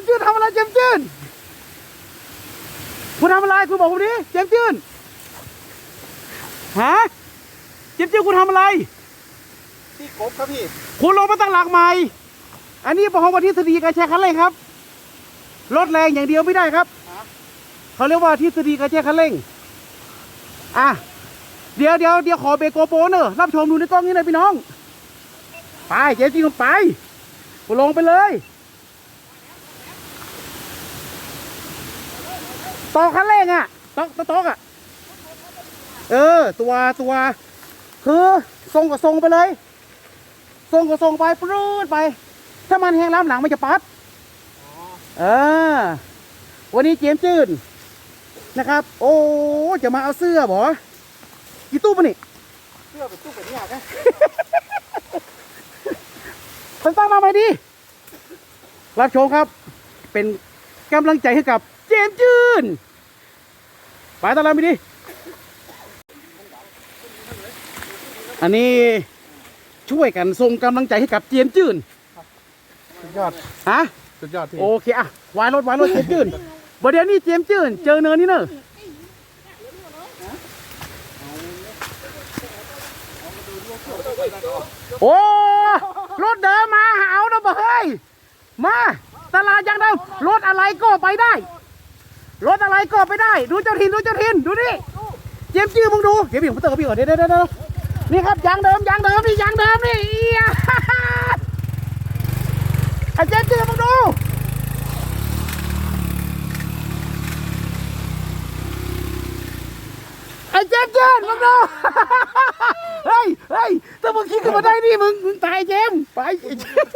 มส์จืนทำอะไรเจมส์จืนคุณทำอะไรคุณบอกผมดิเจมส์จืนฮะเจมส์จืนคุณทำอะไรที่กบครับพี่คุณลงมาตั้งหลักใหม่ อันนี้บอกว่าทฤษฎีการใช้คันเร่งครับรถแรงอย่างเดียวไม่ได้ครับเขาเรียกว่าทฤษฎีการใช้คันเร่งอะเดี๋ยวเดี๋ยวเดี๋ยวขอเบรกโกโปรเนอะรับชมดูในกล้องนี้หน่อยพี่น้อง ไปเจ๊จริงไปกูลงไปเลย ต่อคันเร่งอะต๊อกต๊อกต๊อกอะ เออ ตัวตัว คือทรงกับทรงไปเลยทรงก็ทรงไปปรื้ดไป ถ้ามันแห้งล้ำหลังมันจะปัดเออ วันนี้เจมส์จืนนะครับ โอ้จะมาเอาเสื้อบ่กี่ตู้ปะนี่เสื้อเป็นตู้เป็นเนี่ยนะคนตั้งมาใหม่ดิรับชมครับ เป็นกำลังใจให้กับ เจมส์จืนไปตามเราไปดิ อันนี้ช่วยกันส่งกำลังใจให้กับเจมส์จืนสุดยอดฮะสุดยอดพี่โอเคอะวายรถวายรถเจมส์จืนบเดี๋ยวนี้เจมส์จืนเจอเนินนี่เนอะโอ้รถเดิมมาเอานะบ่เฮ้ยมาตลาดยังเดิมรถอะไรก็ไปได้ รถอะไรก็ไปได้ ดูเจ้าถิ่นดูเจ้าถิ่นดูนี่เจมส์จืนมึงดูเดี๋ยวพี่ผมเติมกับพี่ก่อนเดี๋ยวเดี๋ยวเดี๋ยวนี่ครับยางเดิมยางเดิมนี่ยางเดิมนี่เอียไอ้เจมส์จืนมึงดูไอ้เจมส์เจนมึงดูเฮ้ยเฮ้ยถ้ามึงคิดขึ้นมาได้นี่มึงมึงตายเจมส์ไปไอ้เจมส์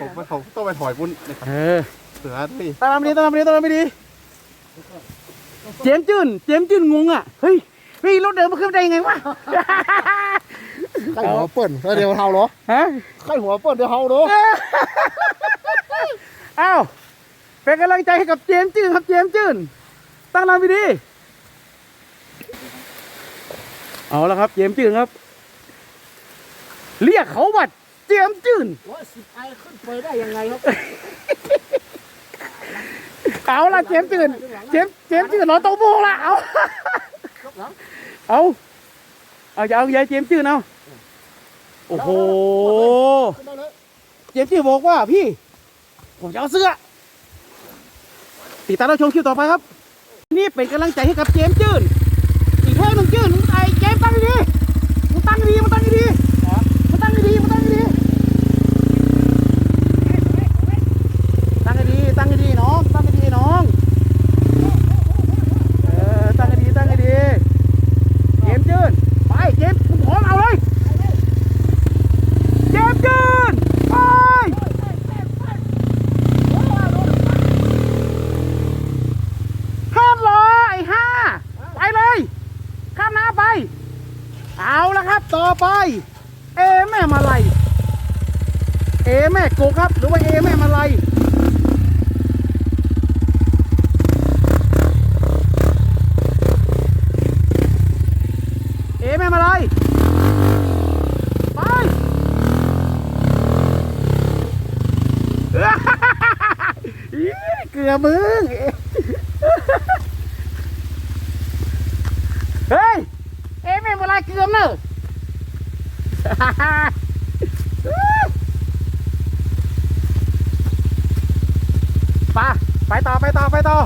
ผมไปผมต้องไปถอยปุ้นนะครับเออเสือพี่ตามไปดีตามไปดีตามไปดี เจมส์จืนเจมส์จืนงงอะ เฮ้ย เฮ้ยรถเดินมาขึ้นได้ยังไงวะใครหัวเปิ่นแล้วเดี๋ยวเฮาเหรอฮะใครหัวเปิ่นเดี๋ยวเฮาเหรออ้าวเป็นกำลังใจให้กับเจมส์จืนครับเจมส์จืนตั้งลำไปดีเอาละครับ เจมส์จืนครับ เรียกเขาว่าเจมส์จืนว่าสิบไอขึ้นไปได้ยังไงครับ เอาละเจมส์จืนเจมส์เจมส์จืนรอโตโมงละเอา เอาเอาอย่าเอาย่าเจมส์จืนเอาโอ้โห เจมส์จืนบอกว่าพี่ ผมจะเอาเสื้อ ติดตามเราชมคลิปต่อไปครับ นี่เป็นกำลังใจให้กับเจมส์จืนอีกเท่หนึ่งจืนมึงไอ้เจมส์ตั้งดีๆมึงตั้งดีๆมึงตั้งดีๆมึงตั้งดีๆมึงตั้งดีๆตั้งดีๆตั้งดีๆน้องตั้งดีๆน้องเออตั้งดีๆตั้งดีๆเจมส์จืนไปเจมส์มึงพร้อมเอาเลยเจมส์จืนไป ข้ามล้อไอ้ห้าไปเลย ข้ามน้ำไป เอาละครับต่อไป เอแม่มาลัยเอแม่โกครับ หรือว่าเอแม่มาลัยเอแม่มาลัยไปเกือบมึง เฮ้ย เอ๊ะไม่เป็นไรเกลือมเนอะ ไป ไปต่อ ไปต่อ ไปต่อ